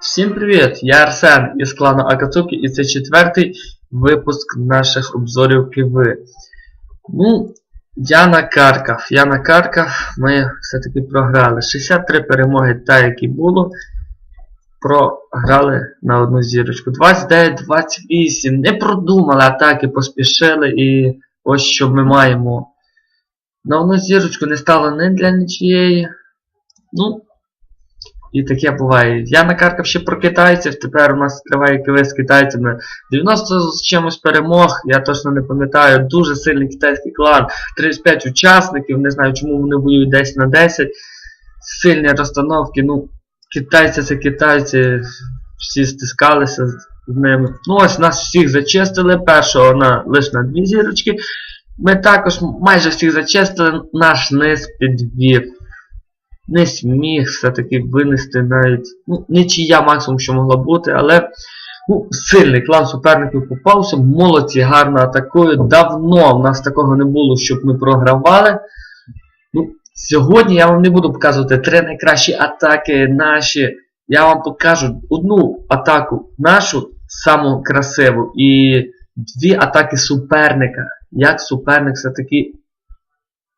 Всім привіт! Я Арсен із клану Акацуки і це четвертий випуск наших обзорів Киви. Ну, я накаркав, я накаркав, ми все-таки програли. 63 перемоги та, які було. Програли на одну зірочку. 29-28. Не продумали атаки, поспішили і ось що ми маємо. На одну зірочку не стало ні для нічієї. Ну, і таке буває. Я накаркав ще про китайців, тепер у нас триває КВ з китайцями. 90 з чимось перемог, я точно не пам'ятаю. Дуже сильний китайський клан. 35 учасників, не знаю чому вони воюють 10 на 10. Сильні розстановки. Ну, китайці це китайці, всі стискалися з ними. Ну ось нас всіх зачистили. Першого на лише на дві зірочки. Ми також майже всіх зачистили, наш низ підвів не зміг все-таки винести навіть. Ну, нічия максимум, що могла бути, але ну, сильний клан суперників попався. Молодці гарно атакують. Давно в нас такого не було, щоб ми програвали. Ну, Сьогодні я вам не буду показувати три найкращі атаки наші. Я вам покажу одну атаку нашу, саму красиву, і дві атаки суперника. Як суперник все-таки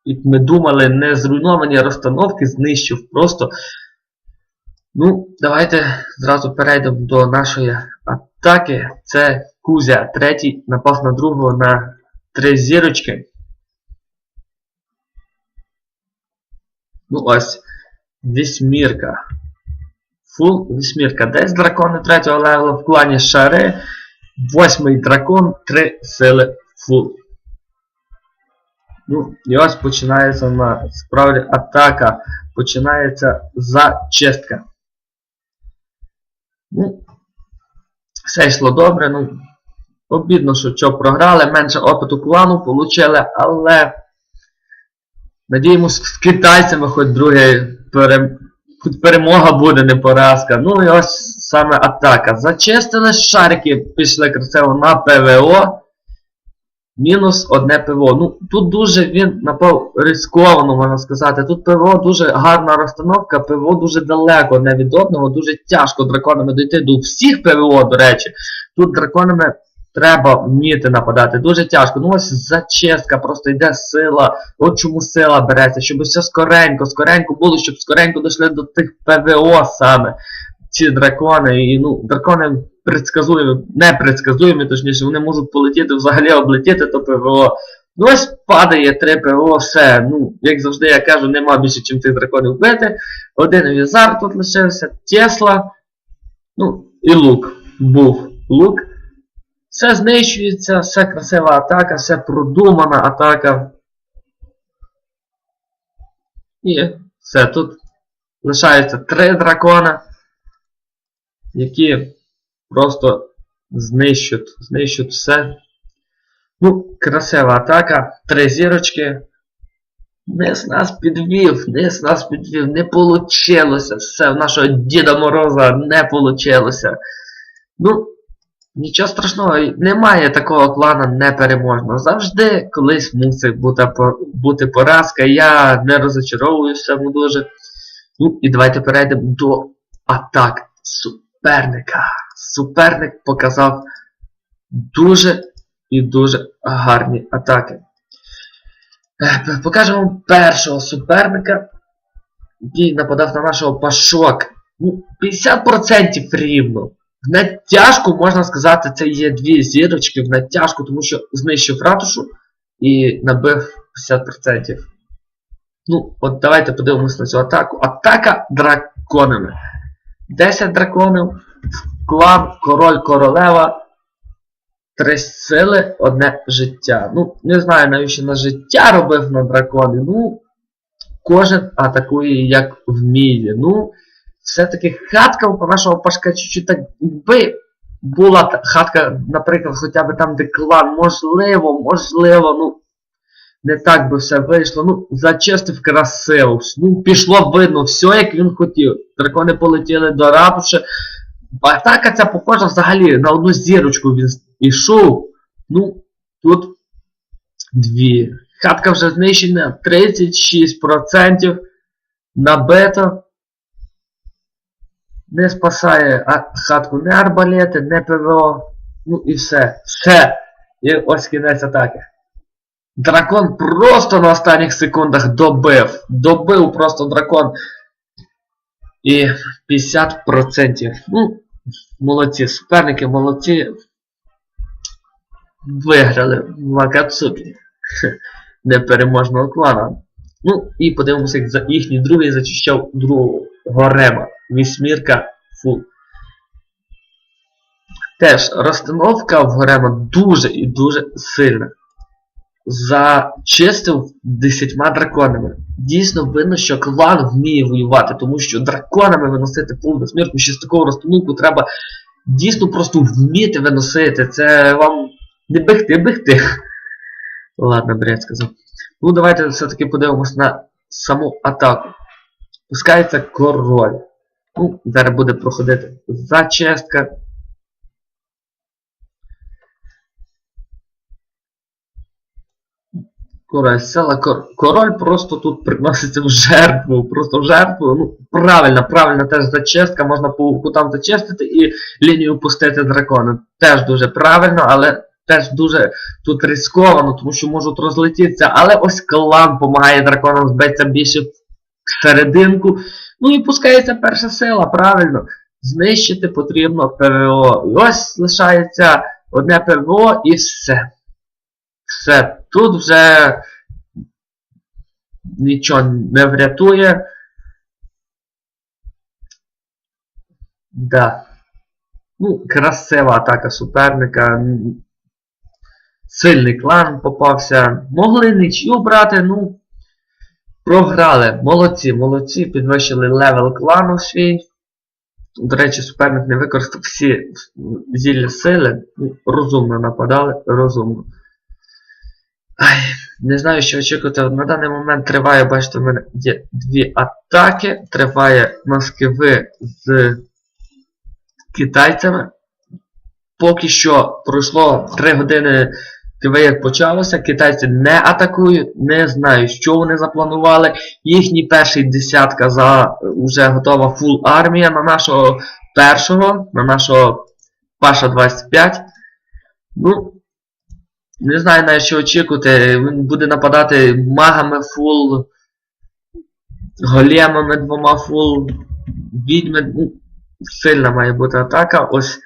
як ми думали, не зруйновані розстановки знищив просто. Ну, давайте зразу перейдемо до нашої атаки. Це Кузя. Третій напав на другого на три зірочки. Ну ось. Вісьмірка. Фул вісьмірка. Десь дракони третього левела в клані шари. Восьмий дракон, три сили фул. Ну, і ось починається на справді атака. Починається зачистка. Ну, все йшло добре, ну. Обідно, що що програли, менше опиту клану отримали, але надіємось, з китайцями хоч друге пере... хоч перемога буде, не поразка. Ну і ось саме атака. Зачистили шарики, пішли красиво на ПВО. Мінус одне ПВО. Ну, тут дуже він напав рисковано, можна сказати. Тут ПВО дуже гарна розстановка, ПВО дуже далеко одне від одного, дуже тяжко драконами дійти до всіх ПВО, до речі. Тут драконами треба вміти нападати. Дуже тяжко. Ну ось зачистка, просто йде сила. От чому сила береться, щоб все скоренько, скоренько було, щоб скоренько дійшли до тих ПВО саме. Ці дракони. І ну, дракони предсказуємі, непредсказуємі, точніше, вони можуть полетіти, взагалі облетіти то ПВО. Ну ось падає 3 ПВО, все. Ну, як завжди я кажу, нема більше, чим тих драконів вбити. Один візар тут лишився, Тесла. Ну, і лук. Був лук. Все знищується, все красива атака, все продумана атака. І все, тут лишається три дракона, які просто знищуть, знищуть все. Ну, красива атака. Три зірочки. Низ нас підвів, низ нас підвів, не получилося. Все в нашого Діда Мороза не получилося. Ну, нічого страшного, немає такого клана непереможного. Завжди колись мусить бути, бути поразка. Я не розочаровуюся дуже. Ну, і давайте перейдемо до атак суперника суперник показав дуже і дуже гарні атаки. Е, покажемо першого суперника, який нападав на нашого пашок. Ну, 50% рівно. В натяжку, можна сказати, це є дві зірочки в натяжку, тому що знищив ратушу і набив 50%. Ну, от давайте подивимось на цю атаку. Атака драконами. 10 драконів клан, король королева. Три сили, одне життя. Ну, не знаю, навіщо на життя робив на драконі. Ну, кожен атакує як вміє. Ну, все-таки хатка у нашого пашка чуть-чуть так би була хатка, наприклад, хоча б там, де клан, можливо, можливо, ну. Не так би все вийшло. Ну, зачистив красиво. Ну, пішло видно все, як він хотів. Дракони полетіли до ратуші. Атака ця похожа взагалі на одну зірочку він ішов. Ну, тут дві. Хатка вже знищена 36% набито. Не спасає хатку не арбалети, не ПВО. Ну і все. Все. І ось кінець атаки. Дракон просто на останніх секундах добив. Добив просто дракон. І 50%. Ну, молодці, суперники молодці. Виграли в Акацукі. Непереможного клана. Ну, і подивимося, як за їхній другий зачищав другого Горема. Вісьмірка фул. Теж розстановка в Горема дуже і дуже сильна. Зачистив 10 драконами. Дійсно видно, що клан вміє воювати, тому що драконами виносити повну з такого розстановку треба дійсно просто вміти виносити. Це вам не бігти. Ладно, бред сказав. Ну, давайте все-таки подивимось на саму атаку. Пускається король. Ну, зараз буде проходити зачистка. Король король просто тут приноситься в жертву, просто в жертву. Ну, правильно, правильно, теж зачистка, можна по кутам зачистити і лінію пустити дракона. Теж дуже правильно, але теж дуже тут ризиковано, тому що можуть розлетітися. Але ось клан допомагає драконам збитися більше в серединку. Ну і пускається перша сила, правильно. Знищити потрібно ПВО. І ось лишається одне ПВО і все. Все. Тут вже нічого не врятує. Да. Ну, красива атака суперника. Сильний клан попався. Могли нічию брати, ну. Програли. Молодці, молодці, підвищили левел клану свій. До речі, суперник не використав всі зілля сили. Ну, розумно нападали, розумно. Ай, не знаю, що очікувати. На даний момент триває, бачите, в мене є дві атаки. Триває Москви з китайцями. Поки що пройшло 3 години, як почалося. Китайці не атакують, не знаю, що вони запланували. Їхній перший десятка за вже готова фул армія на нашого першого, на нашого Паша 25. Ну, не знаю навіть що очікувати. Він буде нападати магами фул, големами двома фул, відьми. Ну, сильна має бути атака. Ось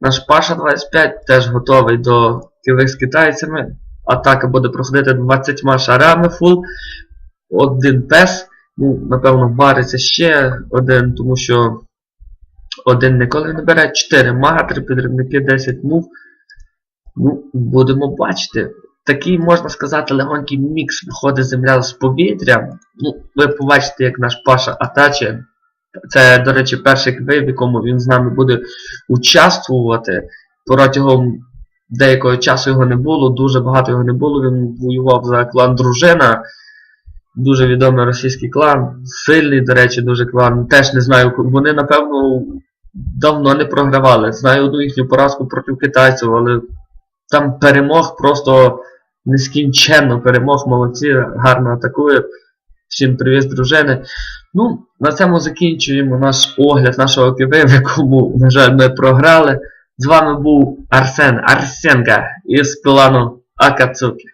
наш Паша 25 теж готовий до киви з китайцями. Атака буде проходити 20 шарами фул. Один пес. Ну, напевно, вариться ще один, тому що один ніколи не бере. 4 мага, 3 підривники, 10 мув. Ну, будемо бачити. Такий, можна сказати, легонький мікс виходить земля з повітря. Ну, ви побачите, як наш Паша атаче. Це, до речі, перший квей, в якому він з нами буде участвувати. Протягом деякого часу його не було, дуже багато його не було. Він воював за клан Дружина. Дуже відомий російський клан. Сильний, до речі, дуже клан. Теж не знаю, вони, напевно, давно не програвали. Знаю одну їхню поразку проти китайців, але там перемог просто нескінченно. Перемог молодці, гарно атакує. Всім привіт, дружини. Ну, на цьому закінчуємо наш огляд нашого КВ, в якому, на жаль, ми програли. З вами був Арсен Арсенка із клану Акацуки.